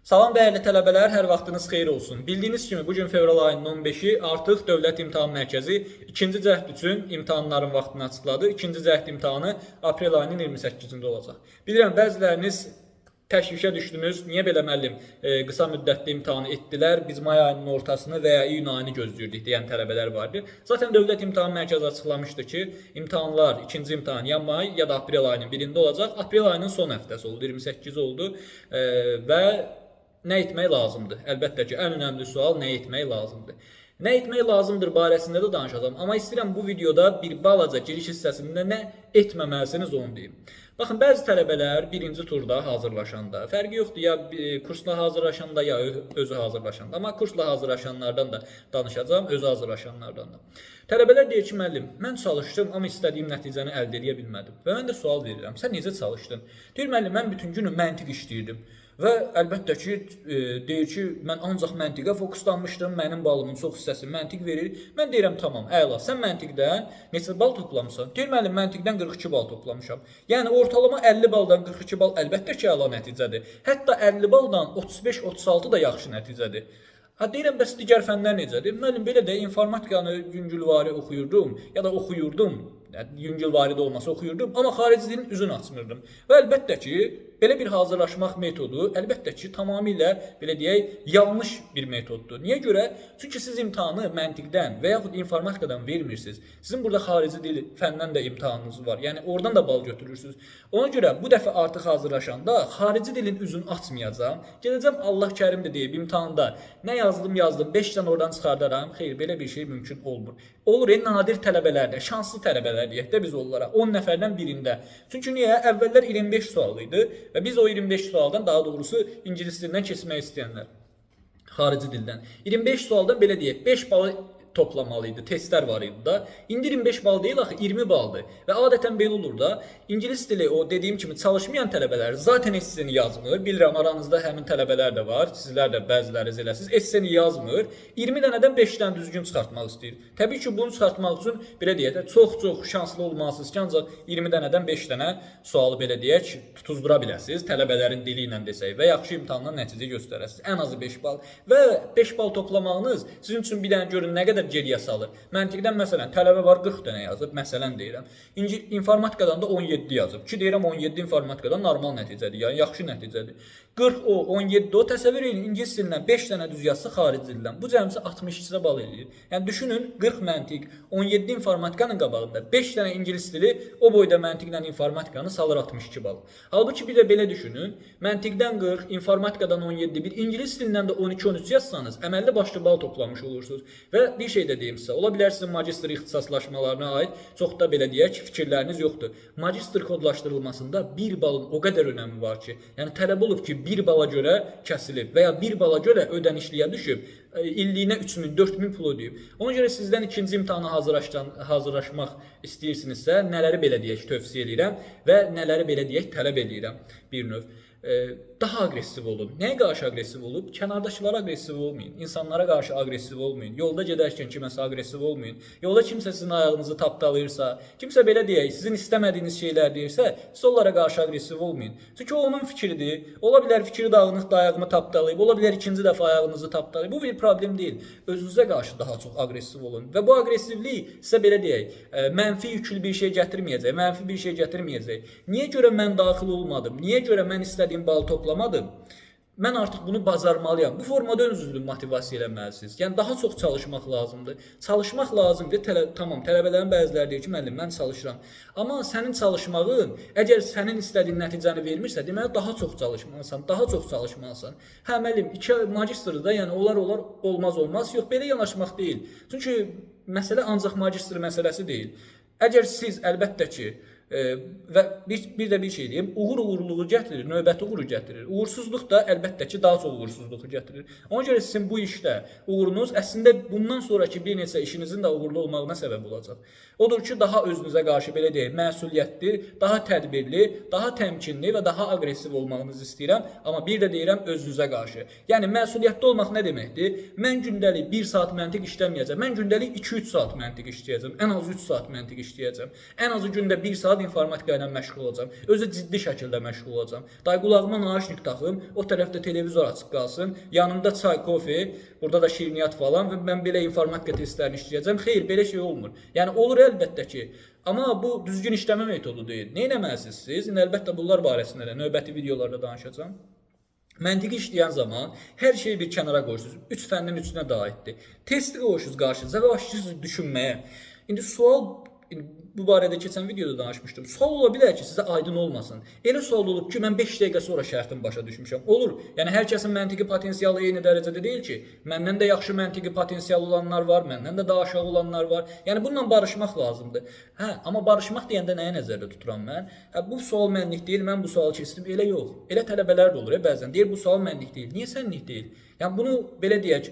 Salam dəyərli tələbələr, hər vaxtınız xeyir olsun. Bildiyiniz kimi bu gün fevral ayının 15-i artıq Dövlət İmtahan Mərkəzi ikinci cəhd üçün imtahanların vaxtını açıqladı. İkinci cəhd imtahanı aprel ayının 28-cində olacaq. Bilirəm bəziləriniz təşvişə düşdünüz. Niyə belə müəllim e, qısa müddətli imtahanı etdilər? Biz may ayının ortasını və ya iyun ayını gözləyirdik deyən tələbələr vardı. Zaten Dövlət İmtahan Mərkəzi açıqlamışdı ki, imtahanlar, ikinci imtahan ya may ya da aprel ayının birində olacaq. Aprel ayının son həftəsi oldu, 28 oldu e, və nə etmək lazımdır? Əlbəttə ki, ən önəmli sual nə etmək lazımdır? Nə etmək lazımdır barəsində də danışacağam, amma istəyirəm bu videoda bir balaca giriş hissəsində nə etməməlisiniz onu deyim. Baxın, bəzi tələbələr birinci turda hazırlaşanda, fərqi yoxdur ya kursla hazırlaşanda ya özü hazırlaşanda, amma kursla hazırlaşanlardan da danışacağam, özü hazırlaşanlardan da. Tələbələr deyir ki, müəllim, mən çalışdım, amma istədiyim nəticəni əldə edə bilmədim. Və mən də sual verirəm, sən necə çalışdın? Deyir müəllim, mən bütün günü məntiq işləyirdim. Və əlbəttə ki, e, deyir ki, mən ancaq məntiqə fokuslanmışdım. Mənim balımın çox hissəsi məntiq verir. Mən deyirəm, tamam, əla. Sən məntiqdən neçə bal toplamısan? Deyir müəllim, məntiqdən 42 bal toplamışam. Yəni ortalama 50 baldan 42 bal əlbəttə ki, əla nəticədir. Hətta 50 baldan 35-36 da yaxşı nəticədir. Ha deyirəm bəs digər fənlər necədir? Müəllim belə də informatikanı yüngülvari oxuyurdum ya da oxuyurdum. Yəni yüngülvari də olmasa oxuyurdum, amma xarici dilin üzünü açmırdım. Və əlbəttə ki, belə bir hazırlaşmaq metodu əlbəttə ki, tamamilə belə deyək, yanlış bir metoddur. Niyə görə? Çünki siz imtahanı məntiqdən və yaxud informatikadan vermirsiniz. Sizin burada xarici dil fəndən də imtahanınız var. Yəni oradan da bal götürürsüz. Ona görə bu dəfə artıq hazırlaşanda xarici dilin üzünü açmayacağam. Gedəcəm Allah Kərimdir deyib imtahanda nə yazdım yazdım 5 dənə oradan çıxardaram. Xeyr, belə bir şey mümkün olmur. Olur, en nadir tələbələrdə, şanslı tələbələr deyək də biz onlara 10 nəfərdən birində. Çünki niyə? Əvvəllər 25 sual idi və biz o 25 sualdan daha doğrusu ingilis dilindən keçmək istəyənlər xarici dildən. 25 sualdan belə deyək, 5 balı toplamalı idi. Testlər var idi da. İndi 25 bal deyil axı 20 baldır. Və adətən belə olur da. İngilis dili o dediyim kimi çalışmayan tələbələr zaten esseni yazmır. Bilirəm aranızda həmin tələbələr də var. Sizlər də bəziləriniz eləsiz. Esseni yazmır. 20 dənədən 5 dənə düzgün çıxartmaq istəyir. Təbii ki, bunu çıxartmaq üçün belə deyək də çox-çox şanslı olmalısınız ki, ancaq 20 dənədən 5 dənə sualı belə deyək tutuzdura biləsiniz. Tələbələrin dili ilə desək və yaxşı imtahandan nəticə göstərəsiniz. Ən azı 5 bal və 5 bal toplamağınız sizin üçün bir dənə görün nə qədər geriyə salır. Məntiqdən məsələn tələbə var 40 dənə yazıb, məsələn deyirəm. İnci informatikadan da 17 yazıb. Ki deyirəm 17 informatikadan normal nəticədir, yəni yaxşı nəticədir. 40 o, 17 o təsəvvür edin ingilis dilindən 5 dənə düz yazsa xarici dildən. Bu cəmsi 62 bal eləyir. Yəni düşünün 40 məntiq, 17 informatikanın qabağında 5 dənə ingilis dili o boyda məntiqlə informatikanı salır 62 bal. Halbuki bir də belə düşünün. Məntiqdən 40, informatikadan 17, bir ingilis dilindən də 12-13 yazsanız, əməlli başlı bal toplamış olursunuz. Və bir şey də deyim sizə. Ola bilər sizin magistr ixtisaslaşmalarına aid çox da belə deyək ki, fikirləriniz yoxdur. Magistr kodlaşdırılmasında 1 balın o qədər önəmi var ki, yəni tələb olub ki, 1 bala görə kəsilib və ya 1 bala görə ödənişliyə düşüb e, illiyinə 3000, 4000 pul ödəyib. Ona görə sizdən ikinci imtahana hazırlaşdan hazırlaşmaq istəyirsinizsə, nələri belə deyək tövsiyə edirəm və nələri belə deyək tələb edirəm bir növ. E, daha aqressiv olun. Nəyə qarşı aqressiv olub? Kənardakılara aqressiv olmayın. İnsanlara qarşı aqressiv olmayın. Yolda gedərkən kiməsə aqressiv olmayın. Yolda kimsə sizin ayağınızı tapdalayırsa, kimsə belə deyək, sizin istəmədiyiniz şeylər deyirsə, siz onlara qarşı aqressiv olmayın. Çünki o onun fikridir. Ola bilər fikri dağınıq da ayağımı tapdalayıb, ola bilər ikinci dəfə ayağınızı tapdalayıb. Bu bir problem deyil. Özünüzə qarşı daha çox aqressiv olun və bu aqressivlik sizə belə deyək, mənfi yüklü bir şey gətirməyəcək, mənfi bir şey gətirməyəcək. Niyə görə mən daxil olmadım? Niyə görə mən istədiyim balı toplamadım? Mən artıq bunu bacarmalıyam. Bu formada özünüzü motivasiya eləməlisiniz. Yəni daha çox çalışmaq lazımdır. Çalışmaq lazımdır. Tələ tamam, tələbələrin bəziləri deyir ki, müəllim, mən çalışıram. Amma sənin çalışmağın əgər sənin istədiyin nəticəni vermirsə, deməli daha çox çalışmalısan, daha çox çalışmalısan. Hə müəllim, 2 magistrda da, yəni onlar olar olmaz olmaz. Yox, belə yanaşmaq deyil. Çünki məsələ ancaq magistr məsələsi deyil. Əgər siz əlbəttə ki, və bir, bir də bir şey deyim, uğur uğurluğu gətirir, növbəti uğuru gətirir. Uğursuzluq da əlbəttə ki, daha çox uğursuzluğu gətirir. Ona görə sizin bu işdə uğurunuz əslində bundan sonrakı bir neçə işinizin də uğurlu olmağına səbəb olacaq. Odur ki, daha özünüzə qarşı belə deyək, məsuliyyətli, daha tədbirli, daha təmkinli və daha aqressiv olmağınızı istəyirəm, amma bir də deyirəm özünüzə qarşı. Yəni məsuliyyətli olmaq nə deməkdir? Mən gündəlik 1 saat məntiq işləməyəcəm. Mən gündəlik 2-3 saat məntiq işləyəcəm. Ən az 3 saat məntiq işləyəcəm. Ən azı gündə 1 saat saat informatika ilə məşğul olacam. Özü ciddi şəkildə məşğul olacam. Day qulağıma naşnik taxım, o tərəfdə televizor açıq qalsın, yanımda çay, kofe, burada da şirniyyat falan və mən belə informatika testlərini işləyəcəm. Xeyr, belə şey olmur. Yəni olur əlbəttə ki, amma bu düzgün işləmə metodu deyil. Nə etməlisiniz siz? İndi əlbəttə bunlar barəsində də növbəti videolarda danışacağam. Məntiqi işləyən zaman hər şeyi bir kənara qoyursunuz. Üç fənnin üçünə də aiddir. Testi qoyursunuz qarşınıza və başlayırsınız düşünməyə. İndi sual bu barədə keçən videoda danışmışdım. Sual ola bilər ki, sizə aydın olmasın. Elə sual olub ki, mən 5 dəqiqə sonra şərtini başa düşmüşəm. Olur. Yəni hər kəsin məntiqi potensialı eyni dərəcədə deyil ki. Məndən də yaxşı məntiqi potensial olanlar var, məndən də daha aşağı olanlar var. Yəni bununla barışmaq lazımdır. Hə, amma barışmaq deyəndə nəyə nəzərdə tuturam mən? Hə, bu sual mənlik deyil, mən bu sualı keçdim. Elə yox. Elə tələbələr də olur ya bəzən. Deyir bu sual mənlik deyil. Niyə sənlik deyil? Yəni bunu belə deyək,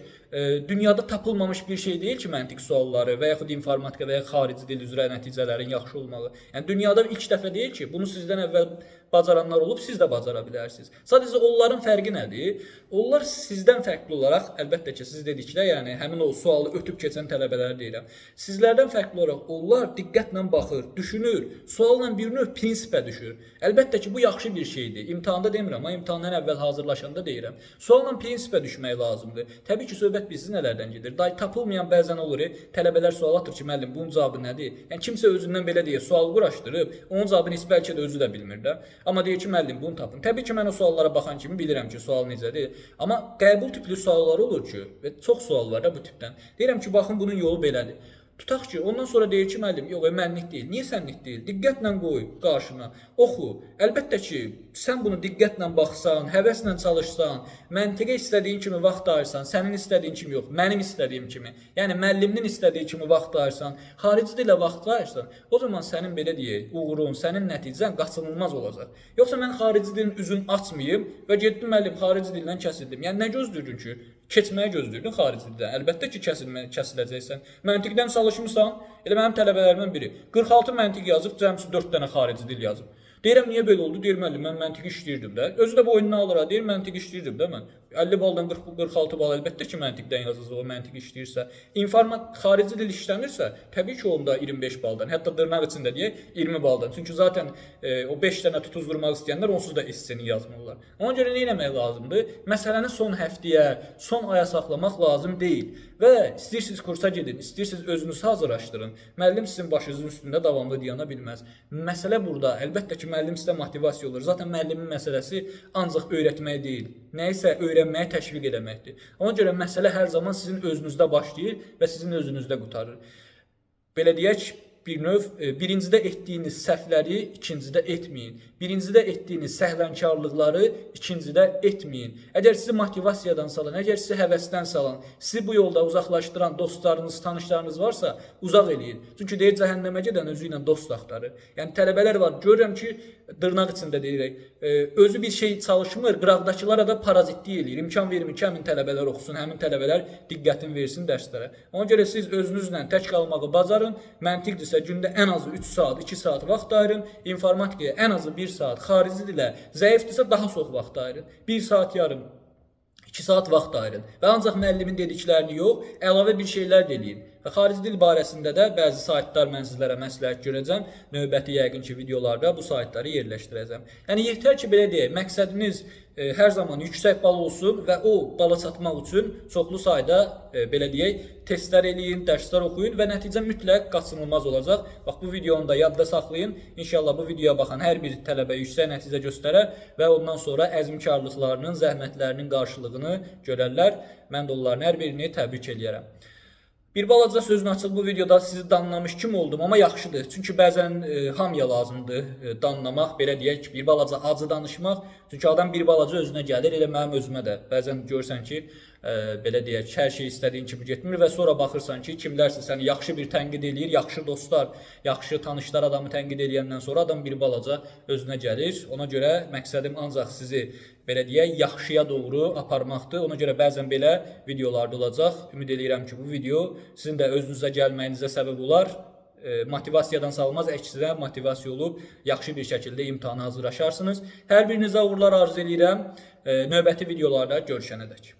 dünyada tapılmamış bir şey deyil ki, məntiq sualları və yaxud informatika və ya xarici dil üzrə nəticələrin yaxşı olmağı. Yəni dünyada ilk dəfə deyil ki, bunu sizdən əvvəl bacaranlar olub, siz də bacara bilərsiniz. Sadəcə onların fərqi nədir? Onlar sizdən fərqli olaraq, əlbəttə ki, siz dedikdə, yəni həmin o sualı ötüb keçən tələbələri deyirəm. Sizlərdən fərqli olaraq onlar diqqətlə baxır, düşünür, sualla bir növ prinsipə düşür. Əlbəttə ki, bu yaxşı bir şeydir. İmtahanda demirəm, amma imtahandan əvvəl hazırlaşanda deyirəm. Sualla prinsipə düşmək lazımdır. Təbii ki, söhbət bizdə nələrdən gedir? Day tapılmayan bəzən olur, e, tələbələr sual atır ki, müəllim, bunun cavabı nədir? Yəni kimsə özündən belə deyə sual quraşdırıb, onun cavabını heç bəlkə də özü də bilmir də. Amma deyir ki, müəllim, bunu tapın. Təbii ki, mən o suallara baxan kimi bilirəm ki, sual necədir. Amma qəbul tipli suallar olur ki, və çox sual var da bu tipdən. Deyirəm ki, baxın bunun yolu belədir. Tutaq ki, ondan sonra deyir ki, müəllim, yox, e, mənlik deyil. Niyə sənlik deyil? Diqqətlə qoy qarşına, oxu. Əlbəttə ki, sən bunu diqqətlə baxsan, həvəslə çalışsan, məntiqə istədiyin kimi vaxt ayırsan, sənin istədiyin kimi yox, mənim istədiyim kimi. Yəni müəlliminin istədiyi kimi vaxt ayırsan, xarici dilə vaxt ayırsan, o zaman sənin belə deyək, uğurun, sənin nəticən qaçınılmaz olacaq. Yoxsa mən xarici dilin üzünü açmayım və getdim müəllim xarici dildən kəsildim. Yəni nə gözləyirdin ki? Keçməyə gözləyirdin xarici dildən. Əlbəttə ki, kəsilmə kəsiləcəksən. Məntiqdən çalışmısan. Elə mənim tələbələrimdən biri 46 məntiq yazıb, cəmsi 4 dənə xarici dil yazıb. Deyirəm niyə belə oldu? Deyir müəllim, mən məntiq işləyirdim də. Özü də boynuna alır, ha, deyir məntiq işləyirdim də mən. 50 baldan 40 46 bal əlbəttə ki, məntiqdən yazılır, o məntiq işləyirsə. İnformat xarici dil işləmirsə, təbii ki, onda 25 baldan, hətta dırnaq içində deyək 20 baldan. Çünki zaten e, o 5 dənə tutuzdurmaq istəyənlər onsuz da esseni yazmırlar. Ona görə nə etmək lazımdır? Məsələni son həftəyə, son aya saxlamaq lazım deyil. Və istəyirsiniz kursa gedin, istəyirsiniz özünüzü hazırlaşdırın. Müəllim sizin başınızın üstündə davamlı dayana bilməz. Məsələ burada əlbəttə ki, müəllim sizə motivasiya olur. Zaten müəllimin məsələsi ancaq öyrətmək deyil, nəyisə öyrənməyə təşviq etməkdir. Ona görə məsələ hər zaman sizin özünüzdə başlayır və sizin özünüzdə qurtarır. Belə deyək, bir növ e, birincidə etdiyiniz səhvləri ikincidə etməyin. Birincidə etdiyiniz səhlənkarlıqları ikincidə etməyin. Əgər sizi motivasiyadan salan, əgər sizi həvəsdən salan, sizi bu yolda uzaqlaşdıran dostlarınız, tanışlarınız varsa, uzaq eləyin. Çünki deyir cəhənnəmə gedən özü ilə dost axtarır. Yəni tələbələr var, görürəm ki, dırnaq içində deyirək, e, özü bir şey çalışmır, qıraqdakılara da parazitlik eləyir. İmkan vermir ki, həmin tələbələr oxusun, həmin tələbələr diqqətini versin dərslərə. Ona görə siz özünüzlə tək qalmağı bacarın. Məntiqdirsə gündə ən azı 3 saat, 2 saat vaxt ayırın. İnformatikaya ən azı 1 saat, xarici dilə zəifdirsə daha çox vaxt ayırın. 1 saat yarım 2 saat vaxt ayırın və ancaq müəllimin dediklərini yox, əlavə bir şeylər də eləyin. Və xarici dil barəsində də bəzi saytlar mən sizlərə məsləhət görəcəm. Növbəti yəqin ki, videolarda bu saytları yerləşdirəcəm. Yəni yetər ki, belə deyək, məqsədiniz e, hər zaman yüksək bal olsun və o bala çatmaq üçün çoxlu sayda e, belə deyək, testlər eləyin, dərslər oxuyun və nəticə mütləq qaçınılmaz olacaq. Bax bu videonu da yadda saxlayın. İnşallah bu videoya baxan hər bir tələbə yüksək nəticə göstərər və ondan sonra əzmkarlıqlarının, zəhmətlərinin qarşılığını görərlər. Mən də onların hər birini təbrik eləyərəm. Bir balaca sözün açıq bu videoda sizi danlamış kim oldum, amma yaxşıdır. Çünki bəzən e, hamıya lazımdır e, danlamaq, belə deyək bir balaca acı danışmaq. Çünki adam bir balaca özünə gəlir, elə mənim özümə də. Bəzən görsən ki, e, belə deyək, hər şey istədiyin kimi getmir və sonra baxırsan ki, kimlərsə səni yaxşı bir tənqid eləyir, yaxşı dostlar, yaxşı tanışlar adamı tənqid eləyəndən sonra adam bir balaca özünə gəlir. Ona görə məqsədim ancaq sizi belə deyək, yaxşıya doğru aparmaqdır. Ona görə bəzən belə videolarda olacaq. Ümid edirəm ki, bu video sizin də özünüzə gəlməyinizə səbəb olar. Motivasiyadan salmaz, əksinə motivasiya olub yaxşı bir şəkildə imtahana hazırlaşarsınız. Hər birinizə uğurlar arzu edirəm. E, növbəti videolarda görüşənədək.